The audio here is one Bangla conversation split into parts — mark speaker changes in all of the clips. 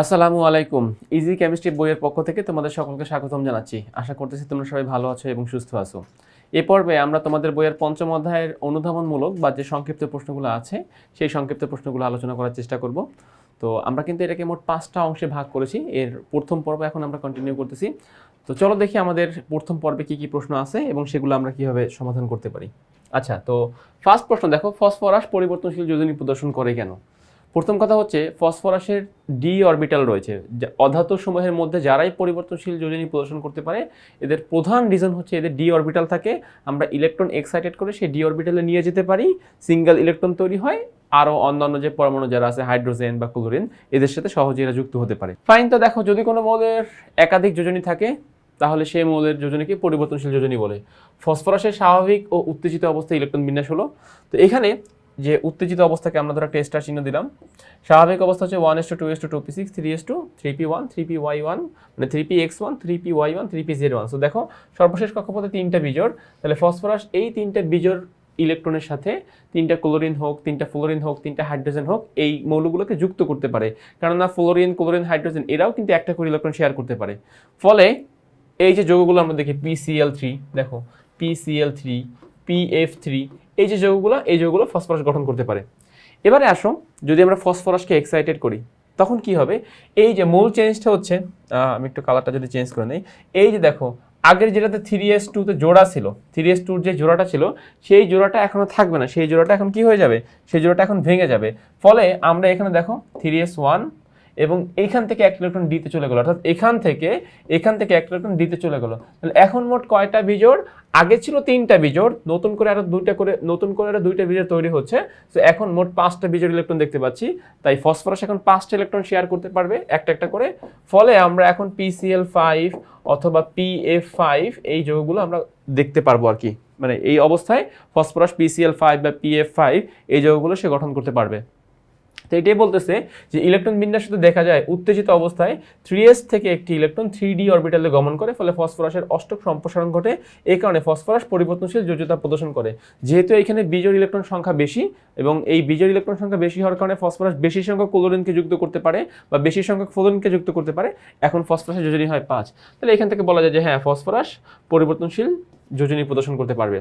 Speaker 1: আসসালামু আলাইকুম। ইজি কেমিস্ট্রি বইয়ের পক্ষ থেকে তোমাদের সকলকে স্বাগতম জানাচ্ছি। আশা করতেছি তোমরা সবাই ভালো আছো এবং সুস্থ আছো। এ পর্বে আমরা তোমাদের বইয়ের পঞ্চম অধ্যায়ের অনুধাবনমূলক বা যে সংক্ষিপ্ত প্রশ্নগুলো আছে, সেই সংক্ষিপ্ত প্রশ্নগুলো আলোচনা করার চেষ্টা করব। তো আমরা কিন্তু এটাকে মোট পাঁচটা অংশে ভাগ করেছি। এর প্রথম পর্ব এখন আমরা কন্টিনিউ করতেছি। তো চলো দেখি আমাদের প্রথম পর্বে কি কি প্রশ্ন আছে এবং সেগুলো আমরা কীভাবে সমাধান করতে পারি। আচ্ছা তো ফার্স্ট প্রশ্ন দেখো, ফসফরাস পরিবর্তনশীল যোজনী প্রদর্শন করে কেন? প্রথম কথা হচ্ছে ফসফরাসের ডি অরবিটাল রয়েছে অধাতু সমূহের মধ্যে যারাই পরিবর্তনশীল যোজনী প্রদর্শন করতে পারে, এদের প্রধান রিজন হচ্ছে এদের ডি অরবিটাল থাকে। আমরা ইলেকট্রন এক্সাইটেড করে সেই ডি অরবিটালে নিয়ে যেতে পারি সিঙ্গেল ইলেকট্রন তৈরি হয়, আরও অন্যান্য যে পরমাণু যারা আছে হাইড্রোজেন বা ক্লোরিন এদের সাথে সহজে এরা যুক্ত হতে পারে। ফাইন তো দেখো, যদি কোনো মৌলের একাধিক যোজনী থাকে, তাহলে সেই মৌলের যোজনীকে পরিবর্তনশীল যোজনী বলে। ফসফরাসের স্বাভাবিক ও উত্তেজিত অবস্থায় ইলেকট্রন বিন্যাস হলো। তো এখানে যে উত্তেজিত অবস্থাকে আমরা ধরো টেস্টার চিহ্ন দিলাম। স্বাভাবিক অবস্থা হচ্ছে one s two two s two two p six three s two three p one three p y one মানে three p x one three p y one three p z one so দেখো, সর্বশেষ কক্ষপথে তিনটা বিজোড়। তাহলে ফসফরাস এই তিনটা বিজোড় ইলেকট্রনের সাথে তিনটা ক্লোরিন হোক, তিনটা ফ্লোরিন হোক, তিনটা হাইড্রোজেন হোক, এই মৌলগুলোকে যুক্ত করতে পারে। কেননা ফ্লোরিন ক্লোরিন হাইড্রোজেন এরাও কিন্তু একটা করে ইলেকট্রন শেয়ার করতে পারে। ফলে এই যে যৌগগুলো আমরা দেখি পিসিএল থ্রি দেখো পিসিএল থ্রি পিএফ থ্রি এই যে যৌগগুলো, এই যৌগগুলো ফসফরাস গঠন করতে পারে। এবারে আসো যদি আমরা ফসফরাসকে এক্সাইটেড করি, তখন কি হবে? এই যে মূল চেঞ্জটা হচ্ছে আমি একটু কালারটা যদি চেঞ্জ করে নিই, এই যে দেখো, আগের যেটাতে থ্রি এস টুতে জোড়া ছিল থ্রি এস টুর যে জোড়াটা ছিল, সেই জোড়াটা এখনও থাকবে না। সেই জোড়াটা এখন কি হয়ে যাবে? সেই জোড়াটা এখন ভেঙে যাবে। ফলে আমরা এখানে দেখো থ্রি এস ওয়ান এবং এইখান থেকে এক ইলেকট্রন ডিতে চলে গেলো। অর্থাৎ এখান থেকে এখান থেকে এক ইলেকট্রন ডিতে চলে গেলো। তাহলে এখন মোট কয়টা বিজোড়? আগে ছিল তিনটা বিজোড়, নতুন করে আরও দুইটা করে, নতুন করে আরও দুইটা বিজোড় তৈরি হচ্ছে। তো এখন মোট পাঁচটা বিজোড় ইলেকট্রন দেখতে পাচ্ছি। তাই ফসফরাস এখন পাঁচটা ইলেকট্রন শেয়ার করতে পারবে, একটা একটা করে। ফলে আমরা এখন পিসিএল ফাইভ অথবা পিএফ ফাইভ এই যৌগগুলো আমরা দেখতে পারব আর কি। মানে এই অবস্থায় ফসফরাস পিসিএল ফাইভ বা পিএফ ফাইভ এই যৌগগুলো সে গঠন করতে পারবে। তো এটাই বলতেছে যে ইলেকট্রন বিন্যাস শুধু দেখা যায় উত্তেজিত অবস্থায় থ্রি থেকে একটি ইলেকট্রন থ্রি ডি অরবিটালে গমন করে, ফলে ফসফরাসের অষ্টক সম্প্রসারণ ঘটে। এ কারণে ফসফরাস পরিবর্তনশীল যোজ্যতা প্রদর্শন করে। যেহেতু এখানে বিজোড় ইলেকট্রন সংখ্যা বেশি এবং এই বিজোড় ইলেকট্রন সংখ্যা বেশি হওয়ার কারণে ফসফরাস বেশি সংখ্যক ক্লোরিনকে যুক্ত করতে পারে বা বেশি সংখ্যক ফ্লোরিনকে যুক্ত করতে পারে, এখন ফসফরাসের যোজনী হয় পাঁচ। তাহলে এখান থেকে বলা যায় যে হ্যাঁ ফসফরাস পরিবর্তনশীল যোজনী প্রদর্শন করতে পারবে।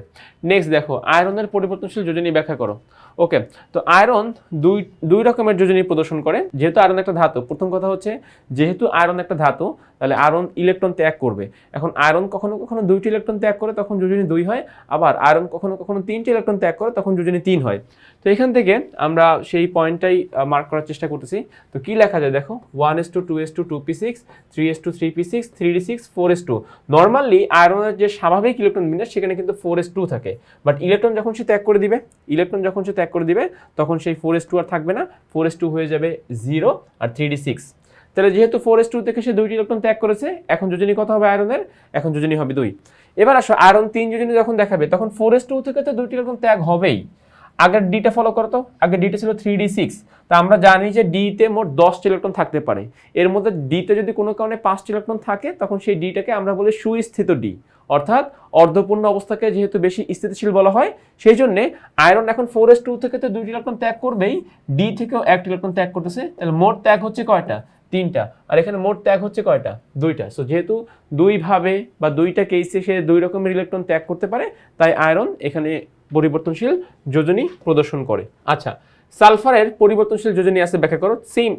Speaker 1: নেক্সট দেখো আয়রনের পরিবর্তনশীল যোজনী ব্যাখ্যা করো। ওকে তো আয়রন দুই দুই রকমের যোজনী প্রদর্শন করে। যেহেতু আয়রন একটা ধাতু, প্রথম কথা হচ্ছে যেহেতু আয়রন একটা ধাতু, তাহলে আয়রন ইলেকট্রন ত্যাগ করবে। এখন আয়রন কখনো কখনো দুইটি ইলেকট্রন ত্যাগ করে, তখন যোজনী দুই হয়। আবার আয়রন কখনো কখনো তিনটি ইলেকট্রন ত্যাগ করে, তখন যোজনী তিন হয়। তো এখান থেকে আমরা সেই পয়েন্টটাই মার্ক করার চেষ্টা করতেছি। তো কি লেখা যায় দেখো? One s two two s two two p six three s two three p six three d six four s two normally আয়রনের যে স্বাভাবিক ইলেকট্রন বিন্যাস, সেখানে কিন্তু ফোর এস টু থাকে। বাট ইলেকট্রন যখন সে ত্যাগ করে দিবে ইলেকট্রন যখন সে ত্যাগ করে দিবে, তখন সেই ফোর এস টু আর থাকবে না। ফোর এস টু হয়ে যাবে জিরো আর থ্রি ডি সিক্স তাহলে যেহেতু ফোর এস টু থেকে সে দুইটি ইলেকট্রন ত্যাগ করেছে, এখন যোজনী কথা হবে আয়রনের? এখন যোজনী হবে দুই। এবার আসো, আয়রন তিন যোজনী যখন দেখাবে, তখন ফোর এস টু থেকে তো দুইটি ইলেকট্রন ত্যাগ হবেই। আগের ডিটা ফলো করো তো। আগে ডিটা ছিল থ্রি ডি সিক্স তা আমরা জানি যে ডিতে মোট দশটি ইলেকট্রন থাকতে পারে। এর মধ্যে ডিতে যদি কোনো কারণে পাঁচটি ইলেকট্রন থাকে, তখন সেই ডিটাকে আমরা বলি সুস্থিত ডি অর্থাৎ অর্ধপূর্ণ অবস্থাকে যেহেতু বেশি স্থিতিশীল বলা হয়, সেই জন্যে আয়রন এখন ফোর এস টু থেকে তো দুইটি ইলেকট্রন ত্যাগ করবেই। ডি থেকেও একটি ইলেকট্রন ত্যাগ করতেছে। তাহলে মোট ত্যাগ হচ্ছে কয়টা? তিনটা। আর এখানে মোট ত্যাগ হচ্ছে কয়টা? দুইটা। সো যেহেতু দুইভাবে বা দুইটা কেসে সে দুই রকমের ইলেকট্রন ত্যাগ করতে পারে, তাই আয়রন এখানে পরিবর্তনশীল যোজনী প্রদর্শন করে। আচ্ছা সালফারের পরিবর্তনশীল যোজনী আছে, ব্যাখ্যা করো। সেম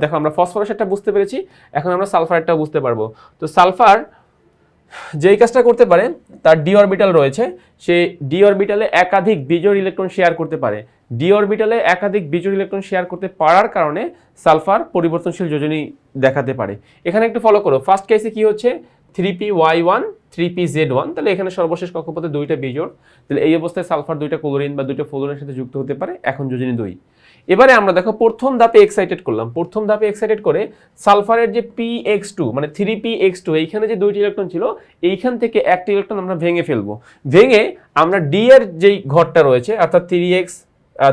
Speaker 1: দেখো আমরা ফসফরাস একটা বুঝতে পেরেছি, এখন আমরা সালফারটা বুঝতে পারব। তো সালফার যেই কাজটা করতে পারে, তার ডি অরবিটাল রয়েছে, সে ডি অরবিটালে একাধিক বিজোড় ইলেকট্রন শেয়ার করতে পারে। ডি অরবিটালে একাধিক বিজোড় ইলেকট্রন শেয়ার করতে পারার কারণে সালফার পরিবর্তনশীল যোজনী দেখাতে পারে। এখানে একটু ফলো করো। ফার্স্ট কেসে কি হচ্ছে? Three p y one, three p z one, তাহলে এখানে সর্বশেষ কক্ষপথে দুইটা বিজোড়। তাহলে এই অবস্থায় সালফার দুইটা ক্লোরিন বা দুইটা ফ্লোরিনের সাথে যুক্ত হতে পারে, এখন যোজনী দুই। এবারে আমরা দেখো প্রথম ধাপে এক্সাইটেড করলাম। প্রথম ধাপে এক্সাইটেড করে সালফারের যে পি এক্স টু মানে থ্রি পি এক্স টু এইখানে যে দুইটি ইলেকট্রন ছিল, এইখান থেকে একটা ইলেকট্রন আমরা ভেঙে ফেলব। ভেঙে আমরা ডি এর যেই ঘরটা রয়েছে, অর্থাৎ three x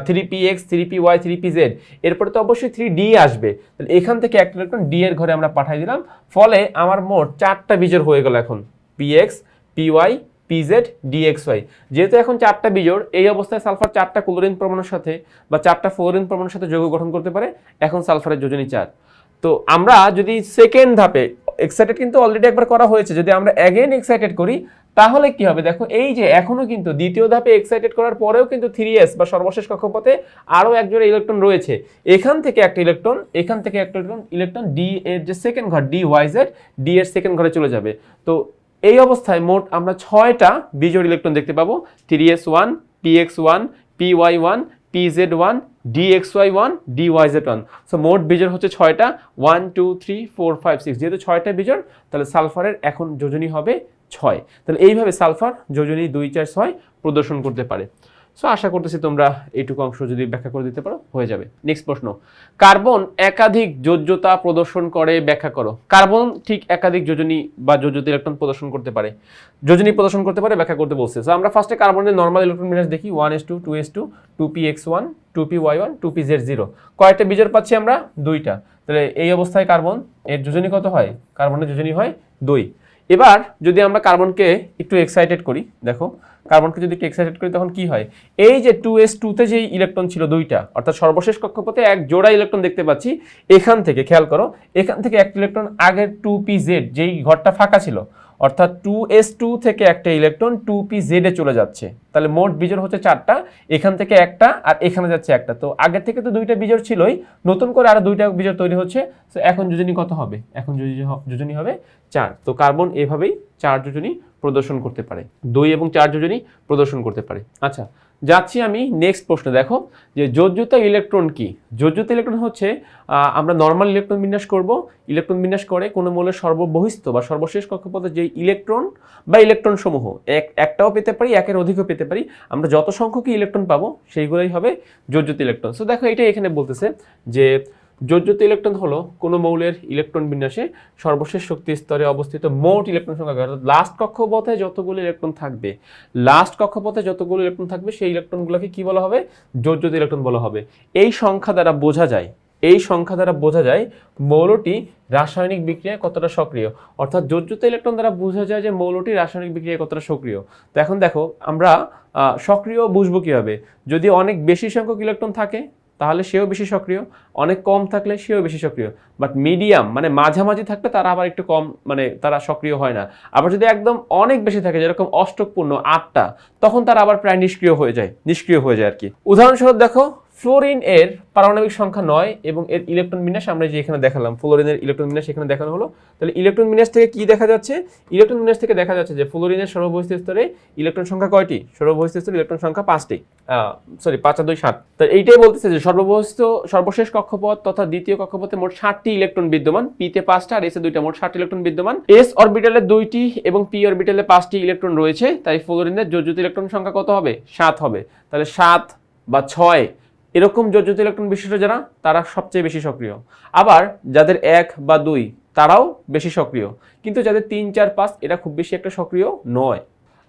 Speaker 1: three p x three p y three p z এরপরে তো অবশ্যই থ্রি ডি আসবে। তাহলে এখান থেকে একটা ইলেকট্রন ডি এর ঘরে আমরা পাঠাই দিলাম। ফলে আমার মোট চারটা বীজের হয়ে গেল এখন। P x p y p z pz dxy যেহেতু এখন চারটা বিজোড়, এই অবস্থায় সালফার চারটা ক্লোরিন পরমাণুর সাথে বা চারটা ফ্লোরিন পরমাণুর সাথে যৌগ গঠন করতে পারে। এখন সালফারের যোজনী চার। তো আমরা যদি সেকেন্ড ধাপে এক্সাইটেড কিন্তু অলরেডি একবার করা হয়েছে। যদি আমরা অ্যাগেন এক্সাইটেড করি, তাহলে কি হবে? দেখো, এই যে এখনও কিন্তু দ্বিতীয় ধাপে এক্সাইটেড করার পরেও কিন্তু থ্রি এস বা সর্বশেষ কক্ষপথে আরও একজোড়া ইলেকট্রন রয়েছে। এখান থেকে একটা ইলেকট্রন এখান থেকে একটা ইলেকট্রন ইলেকট্রন ডি এর যে সেকেন্ড ঘর ডি ওয়াইজেড ডি এর সেকেন্ড ঘরে চলে যাবে। তো এই অবস্থায় মোট আমরা ছয়টা বিজোড় ইলেকট্রন দেখতে পাবো। Three s one p x one p y one p z one d x y one d y z one so মোট বিজোড় হচ্ছে ছয়টা। One two three four five six যেহেতু ছয়টা বিজোড়, তাহলে সালফারের এখন যোজনী হবে ছয়। তাহলে এইভাবে সালফার যোজনী দুই, চার, ছয় প্রদর্শন করতে পারে। সো আশা করতেছি তোমরা এইটুকু অংশ যদি ব্যাখ্যা করে দিতে পারো, হয়ে যাবে। নেক্সট প্রশ্ন। কার্বন একাধিক যোজ্যতা প্রদর্শন করে, ব্যাখ্যা করো। কার্বন ঠিক একাধিক যোজনী বা যোজ্যতা ইলেকট্রন প্রদর্শন করতে পারে। যোজনী প্রদর্শন করতে পারে, ব্যাখ্যা করতে বলছে। সো আমরা ফার্স্টে কার্বনের নর্মাল ইলেকট্রন বিন্যাস দেখি। One s two two s two two p x one two p y one two p z zero কয়টা বিজোড় পাচ্ছি আমরা, দুইটা। তাহলে এই অবস্থায় কার্বন, এর যোজনী কত হয়? কার্বনের যোজনী হয় দুই। এবার যদি আমরা কার্বনকে একটু এক্সাইটেড করি, দেখো কার্বনকে যদি একটু এক্সাইটেড করি, তখন কি হয়? এই যে টু এস টুতে যেই ইলেকট্রন ছিল দুইটা, অর্থাৎ সর্বশেষ কক্ষপথে এক জোড়া ইলেকট্রন দেখতে পাচ্ছি, এখান থেকে, খেয়াল করো, এখান থেকে একটা ইলেকট্রন আগের টু পি জেড যেই ঘরটা ফাঁকা ছিল, অর্থাৎ টু এস টু থেকে একটা ইলেকট্রন টু পি জেডে চলে যাচ্ছে। তাহলে মোট বিজোড় হচ্ছে চারটা, এখান থেকে একটা আর এখানে যাচ্ছে একটা। তো আগের থেকে তো দুইটা বিজোড় ছিলই, নতুন করে আরও দুইটা বিজোড় তৈরি হচ্ছে, তো এখন যোজনী কত হবে? এখন যোজনী হবে চার। তো কার্বন এভাবেই চার যোজনী প্রদর্শন করতে পারে। দুই এবং চার যোজনী প্রদর্শন করতে পারে। আচ্ছা যাচ্ছি আমি নেক্সট প্রশ্ন। দেখো যে যোজ্যতা ইলেকট্রন কি? যোজ্যতা ইলেকট্রন হচ্ছে আমরা নর্মাল ইলেকট্রন বিন্যাস করব। ইলেকট্রন বিন্যাস করে কোনো মৌলের সর্ববহিস্থ বা সর্বশেষ কক্ষপথে যে ইলেকট্রন বা ইলেকট্রন সমূহ, এক, একটাও পেতে পারি, একের অধিকও পেতে পারি। আমরা যত সংখ্যকই ইলেকট্রন পাবো, সেইগুলোই হবে যোজ্যতা ইলেকট্রন সো দেখো এটা এখানে বলতেছে যে যোজ্যতা ইলেকট্রন হলো কোনো মৌলের ইলেকট্রন বিন্যাসে সর্বশেষ শক্তি স্তরে অবস্থিত মোট ইলেকট্রন সংখ্যা অর্থাৎ লাস্ট কক্ষপথে যতগুলো ইলেকট্রন থাকবে লাস্ট কক্ষপথে যতগুলো ইলেকট্রন থাকবে, সেই ইলেকট্রনগুলোকে কি বলা হবে? যোজ্যতা ইলেকট্রন বলা হবে। এই সংখ্যা দ্বারা বোঝা যায়, এই সংখ্যা দ্বারা বোঝা যায় মৌলটি রাসায়নিক বিক্রিয়ায় কতটা সক্রিয়। অর্থাৎ যোজ্যতা ইলেকট্রন দ্বারা বোঝা যায় যে মৌলটি রাসায়নিক বিক্রিয়ায় কতটা সক্রিয়। তো এখন দেখো, আমরা সক্রিয় বুঝব কীভাবে? যদি অনেক বেশি সংখ্যক ইলেকট্রন থাকে তাহলে সেও বেশি সক্রিয়। অনেক কম থাকলে সেও বেশি সক্রিয়। বাট মিডিয়াম মানে মাঝামাঝি থাকলে তারা আবার একটু কম মানে তারা সক্রিয় হয় না। আবার যদি একদম অনেক বেশি থাকে, যেরকম অষ্টকপূর্ণ আটটা, তখন তারা আবার প্রায় নিষ্ক্রিয় হয়ে যায়, নিষ্ক্রিয় হয়ে যায় আর কি। উদাহরণস্বরূপ দেখো ফ্লোরিন এর পারমাণবিক সংখ্যা নয় এবং এর ইলেকট্রন বিন্যাস আমরা যে এখানে দেখালাম, ফ্লোরিনের ইলেকট্রন বিন্যাস এখানে দেখানো হলো। তাহলে ইলেকট্রন বিন্যাস থেকে কি দেখা যাচ্ছে? ইলেকট্রন বিন্যাস থেকে দেখা যাচ্ছে যে ফ্লোরিনের সর্ববহিস্থ স্তরে ইলেকট্রন সংখ্যা কয়টি? সর্ববহিস্থ স্তরে ইলেকট্রন সংখ্যা পাঁচটি। সরি পাঁচ দুই সাত। তো এইটাই বলতেছে যে সর্ববহিস্থ, সর্বশেষ কক্ষপথ তথা দ্বিতীয় কক্ষপথে মোট ষাটটি ইলেকট্রন বিদ্যমান। পিতে পাঁচটা, আর এসে দুইটা, মোট ষাট ইলেকট্রন বিদ্যমান। এস অরবিটালে দুইটি এবং পি অরবিটালে পাঁচটি ইলেকট্রন রয়েছে। তাই ফ্লোরিনের যোজ্যত ইলেকট্রন সংখ্যা কত হবে? সাত হবে। তাহলে সাত বা ছয় এরকম যোজ্যত ইলেকট্রন বিশিষ্ট যারা, তারা সবচেয়ে বেশি সক্রিয়। আবার যাদের এক বা দুই, তারাও বেশি সক্রিয়। কিন্তু যাদের তিন, চার, পাঁচ এটা খুব বেশি একটা সক্রিয় নয়।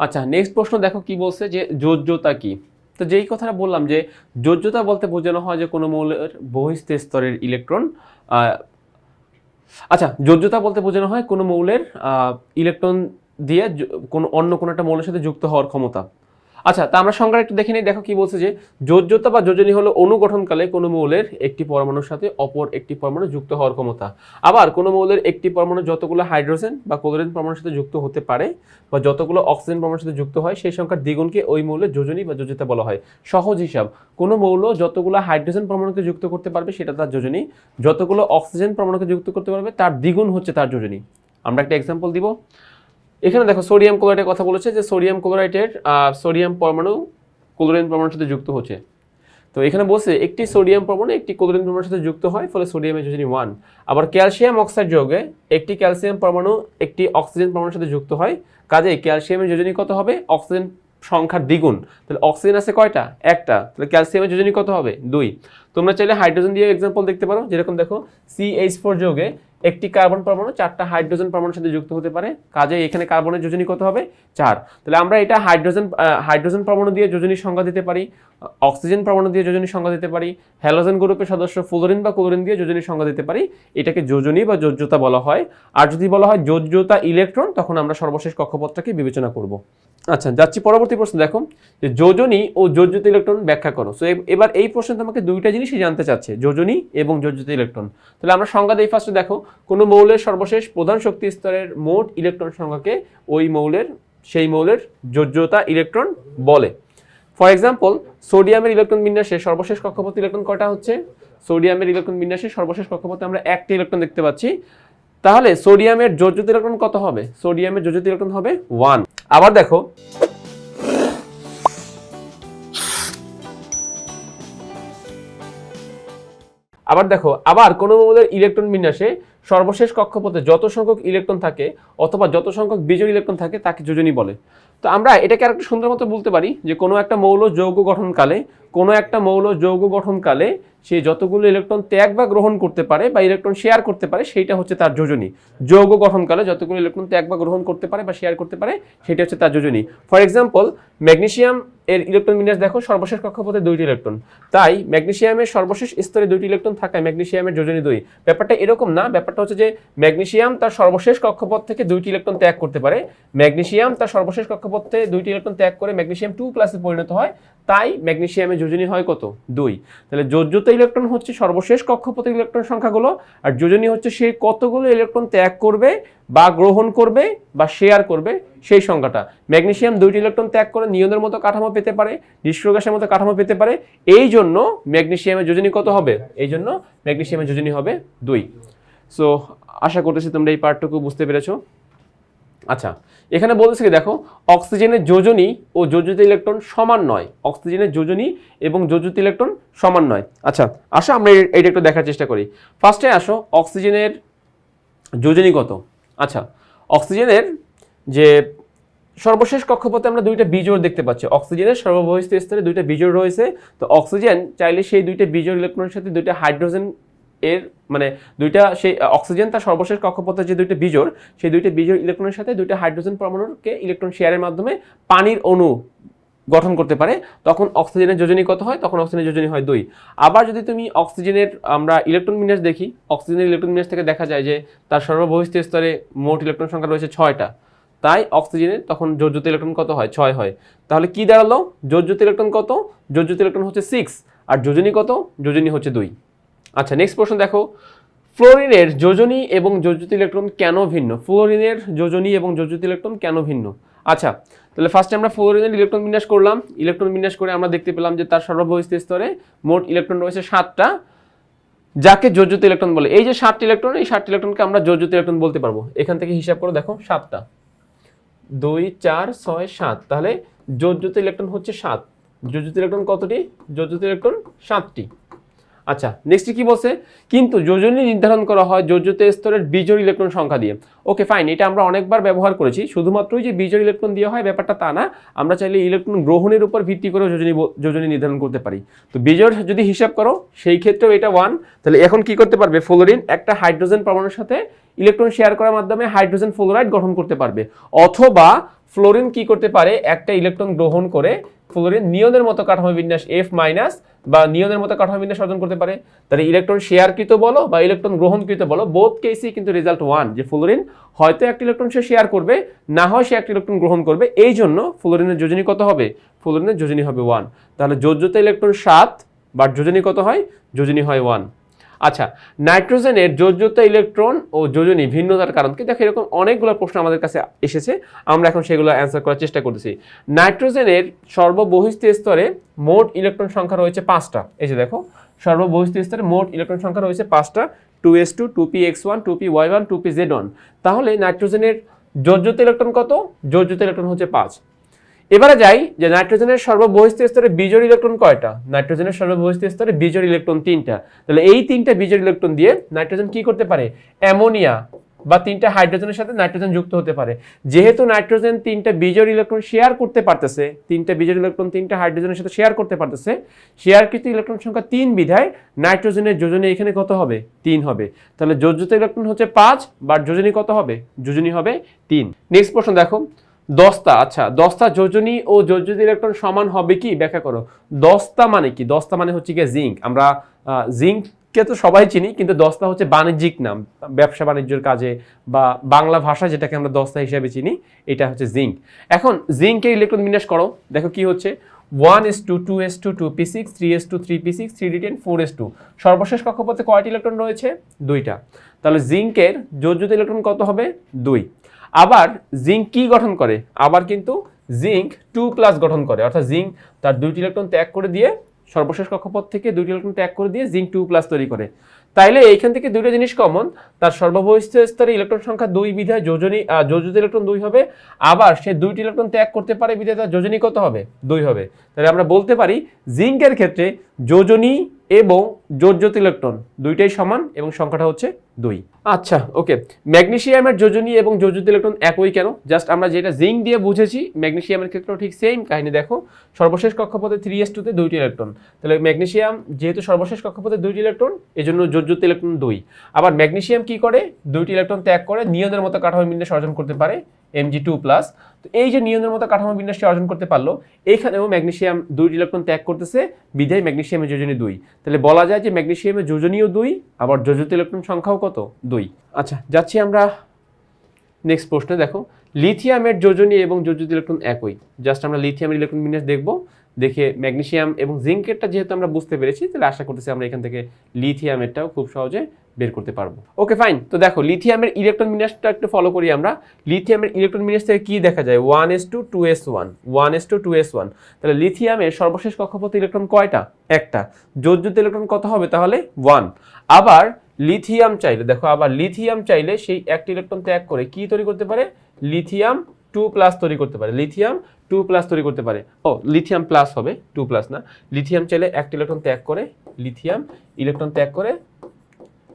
Speaker 1: আচ্ছা নেক্সট প্রশ্ন দেখো কি বলছে যে যোজ্যতা কি? তো যেই কথাটা বললাম যে যোজ্যতা বলতে বোঝানো হয় যে কোনো মৌলের বহিস্থ স্তরের ইলেকট্রন আচ্ছা যোজ্যতা বলতে বোঝানো হয় কোনো মৌলের ইলেকট্রন দিয়ে কোনো, অন্য কোনো একটা মৌলের সাথে যুক্ত হওয়ার ক্ষমতা। আচ্ছা তা আমরা সংজ্ঞা একটু দেখে নিই। দেখো কি বলছে যে যোজ্যতা বা যোজনী হলো অনুগঠনকালে কোনো মৌলের একটি পরমাণুর সাথে অপর একটি পরমাণু যুক্ত হওয়ার ক্ষমতা। আবার কোনো মৌলের একটি পরমাণু যতগুলো হাইড্রোজেন বা ক্লোরিন পরমাণুর সাথে যুক্ত হতে পারে বা যতগুলো অক্সিজেন পরমাণুর সাথে যুক্ত হয়, সেই সংখ্যার দ্বিগুণকে ওই মৌলের যোজনী বা যোজ্যতা বলা হয়। সহজ হিসাব, কোনো মৌল যতগুলো হাইড্রোজেন পরমাণুকে যুক্ত করতে পারবে সেটা তার যোজনী, যতগুলো অক্সিজেন পরমাণুকে যুক্ত করতে পারবে তার দ্বিগুণ হচ্ছে তার যোজনী। আমরা একটা এক্সাম্পল দিব। এখানে দেখো সোডিয়াম ক্লোরাইডের কথা বলেছে যে সোডিয়াম ক্লোরাইডের সোডিয়াম পরমাণু ক্লোরিন পরমাণুর সাথে যুক্ত হচ্ছে। তো এখানে বলছে একটি সোডিয়াম পরমাণু একটি ক্লোরিন পরমাণুর সাথে যুক্ত হয়, ফলে সোডিয়াম যোজনী ওয়ান আবার ক্যালসিয়াম অক্সাইড যোগে একটি ক্যালসিয়াম পরমাণু একটি অক্সিজেন পরমাণুর সাথে যুক্ত হয়, কাজেই ক্যালসিয়ামের যোজনী কত হবে? অক্সিজেন সংখ্যার দ্বিগুণ। তাহলে অক্সিজেন আছে কয়টা? একটা। তাহলে ক্যালসিয়ামের যোজনী কত হবে? দুই। তোমরা চাইলে হাইড্রোজেন দিয়ে এক্সাম্পল দেখতে পারো। যেরকম দেখো সিএইচ ফোর যোগে একটি কার্বন পরমাণু, চারটা হাইড্রোজেন পরমাণুর সাথে যুক্ত হতে পারে। কাজে এখানে কার্বনের যোজনী কত হবে? চার। তাহলে আমরা এটা হাইড্রোজেন হাইড্রোজেন পরমাণু দিয়ে যোজনীর সংজ্ঞা দিতে পারি, অক্সিজেন পরমাণু দিয়ে যোজনীর সংজ্ঞা দিতে পারি, হ্যালোজেন গ্রুপের সদস্য ফ্লোরিন বা ক্লোরিন দিয়ে যোজনীর সংজ্ঞা দিতে পারি। এটাকে যোজনী বা যোজ্যতা বলা হয়। আর যদি বলা হয় যোজ্যতা ইলেকট্রন, তখন আমরা সর্বশেষ কক্ষপথটাকে বিবেচনা করব। আচ্ছা যাচ্ছি পরবর্তী প্রশ্ন। দেখো, যে যোজনী ও যোজ্যতা ইলেকট্রন ব্যাখ্যা করো। সো এবার এই প্রশ্নে তোমাকে দুইটা জিনিসই জানতে চাচ্ছে, যোজনী এবং যোজ্যতা ইলেকট্রন। তাহলে আমরা সংজ্ঞা দিই ফার্স্টে দেখো কোনো মৌলের সর্বশেষ প্রধান শক্তি স্তরের মোট ইলেকট্রন সংখ্যাকে ওই মৌলের, সেই মৌলের যোজ্যতা ইলেকট্রন বলে। ফর এক্সাম্পল সোডিয়ামের ইলেকট্রন বিন্যাসে সর্বশেষ কক্ষপথ ইলেকট্রন কয়টা হচ্ছে? সোডিয়ামের ইলেকট্রন বিন্যাসে সর্বশেষ কক্ষপথে আমরা একটা ইলেকট্রন দেখতে পাচ্ছি। তাহলে সোডিয়ামের যোজ্যত ইলেকট্রন কত হবে? সোডিয়ামের যোজ্যত ইলেকট্রন হবে ওয়ান আবার দেখো। আবার দেখো, আবার কোনো মৌলের ইলেকট্রন বিন্যাসে সর্বশেষ কক্ষপথে যত সংখ্যক ইলেকট্রন থাকে অথবা যত সংখ্যক বিজয় ইলেকট্রন থাকে, তাকে যোজনী বলে। তো আমরা এটাকে আরেকটা সুন্দর মতো বলতে পারি যে কোনো একটা মৌল যৌগ গঠনকালে কোনো একটা মৌল যৌগ গঠনকালে সে যতগুলো ইলেকট্রন ত্যাগ বা গ্রহণ করতে পারে বা ইলেকট্রন শেয়ার করতে পারে, সেইটা হচ্ছে তার যোজনী। যৌগ গঠনকালে যতগুলো ইলেকট্রন ত্যাগ বা গ্রহণ করতে পারে বা শেয়ার করতে পারে, সেটা হচ্ছে তার যোজনী। ফর এক্সাম্পল ম্যাগনেশিয়াম এর ইলেকট্রন বিন্যাস দেখো, সর্বশেষ কক্ষপথে দুইটি ইলেকট্রন তাই ম্যাগনেশিয়ামের সর্বশেষ স্তরে দুইটি ইলেকট্রন থাকায় ম্যাগনেশিয়ামের যোজনী দুই। ব্যাপারটা এরকম না, ব্যাপারটা হচ্ছে যে ম্যাগনেশিয়াম তার সর্বশেষ কক্ষপথ থেকে দুইটি ইলেকট্রন ত্যাগ করতে পারে। ম্যাগনেশিয়াম তার সর্বশেষ কক্ষপথে দুইটি ইলেকট্রন ত্যাগ করে ম্যাগনেশিয়াম টু ক্লাসে পরিণত হয়। তাই ম্যাগনেশিয়ামে যোজনী হয় কত? দুই। তাহলে যোজ্যত ইলেকট্রন হচ্ছে সর্বশেষ কক্ষপথের ইলেকট্রন সংখ্যাগুলো, আর যোজনী হচ্ছে সে কতগুলো ইলেকট্রন ত্যাগ করবে বা গ্রহণ করবে বা শেয়ার করবে সেই সংখ্যাটা। ম্যাগনেশিয়াম দুইটি ইলেকট্রন ত্যাগ করে নিয়নের মতো কাঠামো পেতে পারে নিষ্ক্রিয় মতো কাঠামো পেতে পারে, এই জন্য ম্যাগনেসিয়ামের যোজনী কত হবে? এই জন্য ম্যাগনেসিয়ামের যোজনী হবে দুই। সো আশা করতেছি তোমরা এই পার্টটুকু বুঝতে পেরেছ। আচ্ছা এখানে বলতেছে কি, দেখো, অক্সিজেনের যোজনী ও যোজিত ইলেকট্রন সমান নয়। অক্সিজেনের যোজনী এবং যোজিত ইলেকট্রন সমান নয়। আচ্ছা আসো, আমরা এইটা একটু দেখার চেষ্টা করি। ফার্স্টে আসো, অক্সিজেনের যোজনী কত? আচ্ছা অক্সিজেনের যে সর্বশেষ কক্ষপথে আমরা দুইটা বিজোড় দেখতে পাচ্ছি। অক্সিজেনের সর্ববহিষ্ঠ স্তরে দুইটা বিজোড় রয়েছে। তো অক্সিজেন চাইলে সেই দুইটা বিজোড় ইলেকট্রনের সাথে দুইটা হাইড্রোজেন এর মানে দুইটা সেই অক্সিজেন তার সর্বশেষ কক্ষপথে যে দুইটা বিজোড়, সেই দুইটা বিজোড় ইলেকট্রনের সাথে দুইটা হাইড্রোজেন পরমাণুকে ইলেকট্রন শেয়ারের মাধ্যমে পানির অণু গঠন করতে পারে। তখন অক্সিজেনের যোজনী কত হয়? তখন অক্সিজেনের যোজনী হয় দুই। আবার যদি তুমি অক্সিজেনের আমরা ইলেকট্রন বিন্যাস দেখি অক্সিজেনের ইলেকট্রন বিন্যাস থেকে দেখা যায় যে তার সর্ববহিষ্ঠ স্তরে মোট ইলেকট্রন সংখ্যা রয়েছে ছয়টা। তাই অক্সিজেনের তখন যোজ্যত ইলেকট্রন কত হয়? ছয় হয়। তাহলে কি দাঁড়াল? যোজ্যত ইলেকট্রন কত? যোজ্যত ইলেকট্রন হচ্ছে সিক্স আর যোজনী কত? যোজনী হচ্ছে দুই। আচ্ছা নেক্সট প্রশ্ন দেখো। ফ্লোরিনের যোজনী এবং যোজ্যত ইলেকট্রন কেন ভিন্ন? ফ্লোরিনের যোজনী এবং যোজ্যত ইলেকট্রন কেন ভিন্ন? আচ্ছা তাহলে ফার্স্টে আমরা ফ্লোরিনের ইলেকট্রন বিন্যাস করলাম। ইলেকট্রন বিন্যাস করে আমরা দেখতে পেলাম যে তার সর্ববহিষ্ঠ স্তরে মোট ইলেকট্রন রয়েছে সাতটা, যাকে যোজ্যত ইলেকট্রন বলে। এই যে সাতটি ইলেকট্রন, এই সাতটি ইলেকট্রনকে আমরা যোজ্যত ইলেকট্রন বলতে পারব। এখান থেকে হিসাব করে, দেখো, সাতটা। দুই, চার, ছয়, সাত। তাহলে যোজ্যত ইলেকট্রন হচ্ছে সাত। যোজ্যত ইলেকট্রন কতটি? যোজ্যত ইলেকট্রন সাতটি। আচ্ছা নেক্সট কি বলছে? কিন্তু যোজনী নির্ধারণ করা হয় যোজ্যত স্তরের বিজোড় ইলেকট্রন সংখ্যা দিয়ে। ওকে ফাইন এটা আমরা অনেকবার ব্যবহার করেছি। শুধুমাত্রই যে বিজোড় ইলেকট্রন দিয়ে হয়, ব্যাপারটা তা না। আমরা চাইলে ইলেকট্রন গ্রহণের উপর ভিত্তি করে যোজনী যোজনী নির্ধারণ করতে পারি। তো বিজোড় যদি হিসাব করো, সেই ক্ষেত্রেও এটা ওয়ান তাহলে এখন কি করতে পারবে? ফ্লোরিন একটা হাইড্রোজেন পরমাণুর সাথে ইলেকট্রন শেয়ার করার মাধ্যমে হাইড্রোজেন ফ্লোরাইড গঠন করতে পারবে। অথবা ফ্লোরিন কি করতে পারে? একটা ইলেকট্রন গ্রহণ করে ফ্লোরিন নিয়নের মতো কাঠামো বিন্যাস এফ মাইনাস বা নিয়নের মতো কাঠামো বিন্যাস অর্জন করতে পারে। তাহলে ইলেকট্রন শেয়ারকৃত বলো বা ইলেকট্রন গ্রহণকৃত বলো বোধ কেসই কিন্তু রেজাল্ট ওয়ান যে ফ্লোরিন হয়তো একটি ইলেকট্রন সে শেয়ার করবে, না হয় সে একটি ইলেকট্রন গ্রহণ করবে, এই জন্য ফ্লোরিনের যোজনী কত হবে? ফ্লোরিনের যোজনী হবে ওয়ান তাহলে যোজ্যতে ইলেকট্রন সাত, বা যোজনী কত হয়? যোজনী হয় ওয়ান আচ্ছা নাইট্রোজেনের যোজ্যতা ইলেকট্রন ও যোজনী ভিন্নতার কারণ কি? দেখো, এরকম অনেকগুলো প্রশ্ন আমাদের কাছে এসেছে, আমরা এখন সেগুলো অ্যান্সার করার চেষ্টা করতেছি। নাইট্রোজেনের সর্ববহিষ্ঠ স্তরে মোট ইলেকট্রন সংখ্যা রয়েছে পাঁচটা। এই যে দেখো সর্ববহিষ্ঠ স্তরে মোট ইলেকট্রন সংখ্যা রয়েছে পাঁচটা, two s two two p x one, two p y one, two p z one. তাহলে নাইট্রোজেনের যোজ্যতা ইলেকট্রন কত? যোজ্যতা ইলেকট্রন হচ্ছে পাঁচ। এবারে যাই যে নাইট্রোজেনের সর্ববহিষ্ঠ স্তরে বিজোড় ইলেকট্রন কয়টা? নাইট্রোজেনের সর্ববহিষ্ঠ স্তরে বিজোড় ইলেকট্রন তিনটা। তাহলে এই তিনটা বিজোড় ইলেকট্রন দিয়ে নাইট্রোজেন কি করতে পারে? অ্যামোনিয়া বা তিনটা হাইড্রোজেনের সাথে নাইট্রোজেন যুক্ত হতে পারে। যেহেতু নাইট্রোজেন তিনটা বিজোড় ইলেকট্রন শেয়ার করতে পারতেছে, তিনটা বিজোড় ইলেকট্রন তিনটা হাইড্রোজেনের সাথে শেয়ার করতে পারতেছে শেয়ারকৃত ইলেকট্রন সংখ্যা তিন বিধায় নাইট্রোজেনের যোজনী এখানে কত হবে? তিন হবে। তাহলে যোজ্যত ইলেকট্রন হচ্ছে পাঁচ, বা যোজনী কত হবে? যোজনী হবে তিন। নেক্সট প্রশ্ন দেখো। দস্তা আচ্ছা দস্তা যোজনী ও যোজ্যত ইলেকট্রন সমান হবে কি? ব্যাখ্যা করো। দস্তা মানে কি? দস্তা মানে হচ্ছে কি জিঙ্ক আমরা জিঙ্ককে তো সবাই চিনি, কিন্তু দস্তা হচ্ছে বাণিজ্যিক নাম, ব্যবসা বাণিজ্যের কাজে বা বাংলা ভাষা যেটাকে আমরা দস্তা হিসেবে চিনি, এটা হচ্ছে জিঙ্ক এখন জিঙ্কের ইলেকট্রন বিন্যাস করো, দেখো কি হচ্ছে। One s two two s two two p six three s two three p six three d ten four s two সর্বশেষ কক্ষপথে কয়টি ইলেকট্রন রয়েছে? দুইটা। তাহলে জিঙ্কের যোজ্যত ইলেকট্রন কত হবে? দুই। আবার জিঙ্ক কি গঠন করে? আবার কিন্তু জিঙ্ক টু প্লাস গঠন করে। অর্থাৎ জিঙ্ক তার দুইটি ইলেকট্রন ত্যাগ করে দিয়ে সর্বশেষ কক্ষপথ থেকে দুইটি ইলেকট্রন ত্যাগ করে দিয়ে জিঙ্ক টু প্লাস তৈরি করে। তাইলে এইখান থেকে দুইটা জিনিস কমন তার সর্ববহিষ্ঠ স্তরে ইলেকট্রন সংখ্যা দুই বিধায় যোজনী যোজিত ইলেকট্রন দুই হবে, আবার সে দুইটি ইলেকট্রন ত্যাগ করতে পারে বিধায় তার যোজনী কত হবে? দুই হবে। তাহলে আমরা বলতে পারি জিঙ্কের ক্ষেত্রে যোজনী এবং যোজ্যত ইলেকট্রন দুইটাই সমান এবং সংখ্যাটা হচ্ছে দুই। আচ্ছা ওকে। ম্যাগনেশিয়ামের যোজনী এবং যোজ্যত ইলেকট্রন একই কেন? জাস্ট আমরা যেটা জিঙ্ক দিয়ে বুঝেছি, ম্যাগনেশিয়ামের ক্ষেত্রেও ঠিক সেম কাহিনী। দেখো, সর্বশেষ কক্ষপথে থ্রি এস টুতে দুইটি ইলেকট্রন। তাহলে ম্যাগনেশিয়াম যেহেতু সর্বশেষ কক্ষপথে দুইটি ইলেকট্রন, এজন্য যোজ্যত ইলেকট্রন দুই। আবার ম্যাগনেশিয়াম কি করে? দুইটি ইলেকট্রন ত্যাগ করে নিয়নের মতো কাঠামো বিন্যাস অর্জন করতে পারে এমজি টু প্লাস তো এই যে নিয়নের মতো কাঠামো বিন্যাসটি অর্জন করতে পারল এইখানেও ম্যাগনেশিয়াম দুইটি ইলেকট্রন ত্যাগ করতেছে বিধায় ম্যাগনেসিয়ামের যোজনী দুই। তাহলে বলা যায় যে ম্যাগনেসিয়ামের যোজনীয় দুই, আবার যোজিত ইলেকট্রন সংখ্যাও কত? দুই। আচ্ছা যাচ্ছি আমরা নেক্সট প্রশ্নে, দেখো। লিথিয়ামের যোজনী এবং যোজিত ইলেকট্রন একই। জাস্ট আমরা লিথিয়ামের ইলেকট্রন বিন্যাস দেখব, দেখে ম্যাগনেশিয়াম এবং জিঙ্কেরটা যেহেতু আমরা বুঝতে পেরেছি, তাহলে আশা করতেছি আমরা এখান থেকে লিথিয়ামেরটাও খুব সহজে বের করতে পারব। ওকে ফাইন তো দেখো লিথিয়ামের ইলেকট্রন বিন্যাসটা একটু ফলো করি আমরা। লিথিয়ামের ইলেকট্রন বিন্যাস থেকে কি দেখা যায়? One s two two s one one s two two s one তাহলে লিথিয়ামের সর্বশেষ কক্ষপথ ইলেকট্রন কয়টা? একটা। যোজ্যত ইলেকট্রন কত হবে? তাহলে ওয়ান আবার লিথিয়াম চাইলে, দেখো, আবার লিথিয়াম চাইলে সেই একটি ইলেকট্রন ত্যাগ করে কি তৈরি করতে পারে? লিথিয়াম টু প্লাস তৈরি করতে পারে। লিথিয়াম টু প্লাস তৈরি করতে পারে। ও লিথিয়াম প্লাস হবে টু প্লাস না। লিথিয়াম চাইলে একটি ইলেকট্রন ত্যাগ করে লিথিয়াম ইলেকট্রন ত্যাগ করে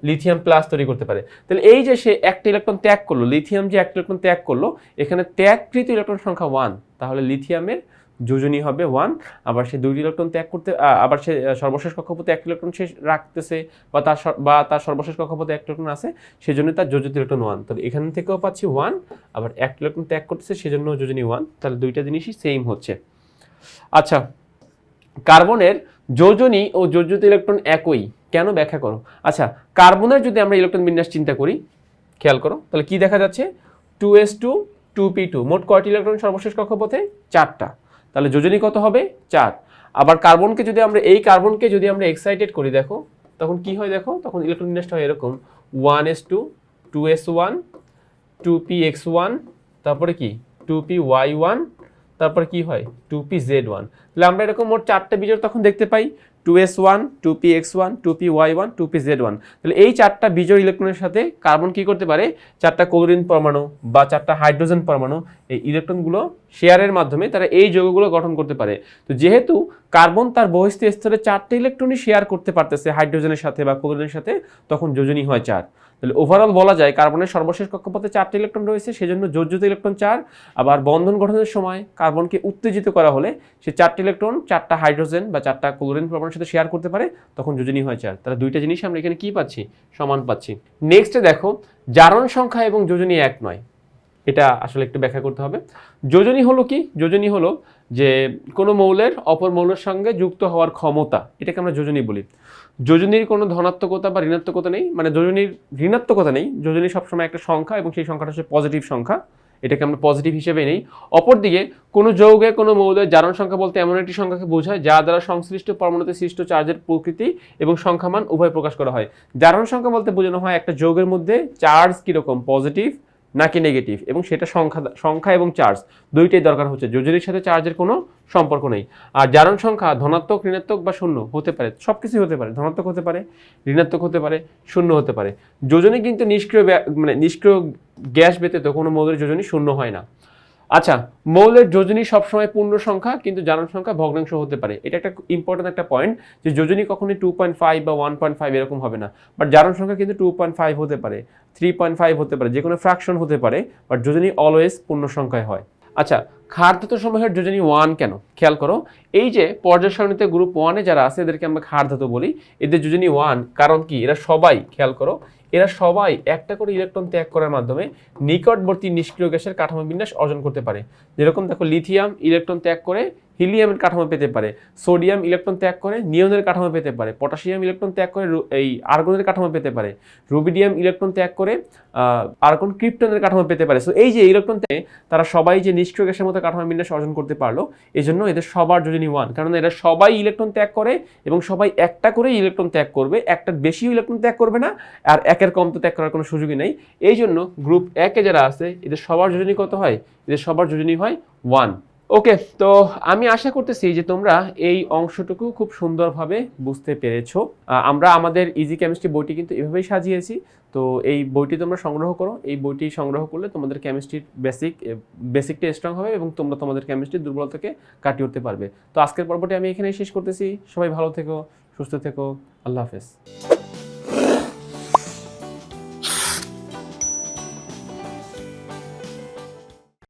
Speaker 1: লিথিয়াম প্লাস তৈরি করতে পারে। তাহলে এই যে সে একটা ইলেকট্রন ত্যাগ করল লিথিয়াম যে একটা ইলেকট্রন ত্যাগ করল, এখানে ত্যাগকৃত ইলেকট্রন সংখ্যা ওয়ান তাহলে লিথিয়ামের যোজনী হবে ওয়ান আবার সে দুইটি ইলেকট্রন ত্যাগ করতে আবার সে সর্বশেষ কক্ষপথে এক ইলেকট্রন সে রাখতেছে, বা তার বা তার সর্বশেষ কক্ষপথে এক ইলেকট্রন আছে, সেজন্য তার যোজিত ইলেকট্রন ওয়ান তাহলে এখান থেকেও পাচ্ছি ওয়ান আবার এক ইলেকট্রন ত্যাগ করতেছে, সেজন্য যোজনী ওয়ান তাহলে দুইটা জিনিসই সেম হচ্ছে। আচ্ছা কার্বনের যোজনী ও যোজিত ইলেকট্রন একই। কেন ব্যাখ্যা করো? আচ্ছা কার্বনের যদি আমরা ইলেকট্রন বিন্যাস চিন্তা করি, খেয়াল করো, তাহলে কি দেখা যাচ্ছে? Two s two two p two মোট কয়টি ইলেকট্রন সর্বশেষ কক্ষপথে? চারটা। তাহলে যোজনী কত হবে? চার। আবার কার্বনকে যদি আমরা, এই কার্বনকে যদি আমরা এক্সাইটেড করি, দেখো, তখন কি হয় দেখো? তখন ইলেকট্রন বিন্যাসটা হয় এরকম one s two two s one two p x one তারপরে কি? টু পি ওয়াই ওয়ান তারপর কি হয়? টু পি জেড ওয়ান তাহলে আমরা এরকম মোট চারটে বিজোড় তখন দেখতে পাই। Two s one, two p x one, two p y one, two p z one. তাহলে এই চারটা বিজোড় ইলেকট্রনের সাথে কার্বন কি করতে পারে? চারটা ক্লোরিন পরমাণু বা চারটা হাইড্রোজেন পরমাণু এই ইলেকট্রনগুলো শেয়ারের মাধ্যমে তারা এই যৌগগুলো গঠন করতে পারে। তো যেহেতু কার্বন তার বহিস্থ স্তরে চারটে ইলেকট্রনই শেয়ার করতে পারতেছে হাইড্রোজেনের সাথে বা ক্লোরিনের সাথে, তখন যোজনী হয় চার। তাহলে ওভারঅল বলা যায় কার্বনের সর্বশেষ কক্ষপথে চারটে ইলেকট্রন রয়েছে, সেজন্য যোজ্যত ইলেকট্রন চার। আবার বন্ধন গঠনের সময় কার্বনকে উত্তেজিত করা হলে সে চারটে ইলেকট্রন, চারটা হাইড্রোজেন বা চারটা ক্লোরিন পরমাণুর সাথে শেয়ার করতে পারে, তখন যোজনী হয় চার। তাহলে দুইটা জিনিস আমরা এখানে কি পাচ্ছি? সমান পাচ্ছি। নেক্সটে দেখো, জারণ সংখ্যা এবং যোজনী এক নয়। এটা আসলে একটু ব্যাখ্যা করতে হবে। যোজনী হলো কি? যোজনী হলো যে কোনো মৌলের অপর মৌলের সঙ্গে যুক্ত হওয়ার ক্ষমতা, এটাকে আমরা যোজনী বলি। যোজনীর কোনো ধনাত্মকতা বা ঋণাত্মকতা নেই মানে যোজনীর ঋণাত্মকতা নেই। যোজনী সবসময় একটা সংখ্যা এবং সেই সংখ্যাটা হচ্ছে পজিটিভ সংখ্যা, এটাকে আমরা পজিটিভ হিসেবে নেই। অপরদিকে কোনো যৌগে, কোনো মৌলের জারণ সংখ্যা বলতে এমন একটি সংখ্যাকে বোঝায় যা দ্বারা সংশ্লিষ্ট পরমাণুতে সৃষ্ট চার্জের প্রকৃতি এবং সংখ্যামান উভয় প্রকাশ করা হয়। জারণ সংখ্যা বলতে বোঝানো হয় একটা যৌগের মধ্যে চার্জ কীরকম? পজিটিভ নাকি নেগেটিভ এবং সেটা সংখ্যা সংখ্যা এবং চার্জ দুইটাই দরকার হচ্ছে। যোজনীর সাথে চার্জের কোনো সম্পর্ক নেই। আর জারণ সংখ্যা ধনাত্মক, ঋণাত্মক বা শূন্য হতে পারে। সব কিছুই হতে পারে। ধনাত্মক হতে পারে, ঋণাত্মক হতে পারে, শূন্য হতে পারে। যোজনী কিন্তু নিষ্ক্রিয় মানে নিষ্ক্রিয় গ্যাস ব্যতীত কোনো মৌলের যোজনী শূন্য হয় না। আচ্ছা মৌলের যোজনী সবসময় পূর্ণ সংখ্যা, কিন্তু জারণ সংখ্যা ভগ্নাংশ হতে পারে। এটা একটা ইম্পর্টেন্ট একটা পয়েন্ট যে যোজনী কখনোই টু পয়েন্ট ফাইভ বা ওয়ান পয়েন্ট ফাইভ এরকম হবে না। বাট জারণ সংখ্যা কিন্তু টু পয়েন্ট ফাইভ হতে পারে থ্রি পয়েন্ট ফাইভ হতে পারে যে কোনো ফ্র্যাকশন হতে পারে বাট যোজনী অলওয়েজ পূর্ণ সংখ্যায় হয়। আচ্ছা ধাতু সমূহের যোজনী ওয়ান কেন? খেয়াল করো, এই যে পর্যায় সারণীতে গ্রুপ ওয়ানে যারা আছে, এদেরকে আমরা ধাতু বলি, এদের যোজনী ওয়ান কারণ কি? এরা সবাই, খেয়াল করো, এরা সবাই একটা করে ইলেকট্রন ত্যাগ করার মাধ্যমে নিকটবর্তী নিষ্ক্রিয় গ্যাসের কাঠামো বিন্যাস অর্জন করতে পারে। যেরকম দেখো লিথিয়াম ইলেকট্রন ত্যাগ করে হিলিয়ামের কাঠামো পেতে পারে, সোডিয়াম ইলেকট্রন ত্যাগ করে নিয়নের কাঠামো পেতে পারে, পটাশিয়াম ইলেকট্রন ত্যাগ করে এই আর্গনের কাঠামো পেতে পারে, রুবিডিয়াম ইলেকট্রন ত্যাগ করে আর্গন ক্রিপ্টনের কাঠামো পেতে পারে। সো এই যে ইলেকট্রন ত্যাগে তারা সবাই যে নিষ্ক্রিয় গ্যাসের মতো কাঠামো বিন্যাস অর্জন করতে পারল এই জন্য এদের সবার যোজনী ওয়ান কারণ এরা সবাই ইলেকট্রন ত্যাগ করে এবং সবাই একটা করে ইলেকট্রন ত্যাগ করবে, একটা বেশি ইলেকট্রন ত্যাগ করবে না, আর একের কম তো ত্যাগ করার কোনো সুযোগই নেই। এই জন্য গ্রুপ একে যারা আছে, এদের সবার যোজনী কত হয়? এদের সবার যোজনী হয় ওয়ান ওকে, তো আমি আশা করতেছি যে তোমরা এই অংশটুকু খুব সুন্দরভাবে বুঝতে পেরেছ। আমরা আমাদের ইজি কেমিস্ট্রি বইটি কিন্তু এভাবেই সাজিয়েছি। তো এই বইটি তোমরা সংগ্রহ করো। এই বইটি সংগ্রহ করলে তোমাদের কেমিস্ট্রির বেসিক বেসিকটা স্ট্রং হবে এবং তোমরা তোমাদের কেমিস্ট্রির দুর্বলতাকে কাটিয়ে উঠতে পারবে। তো আজকের পর্বটি আমি এখানেই শেষ করতেছি। সবাই ভালো থেকো, সুস্থ থেকো। আল্লাহ হাফেজ।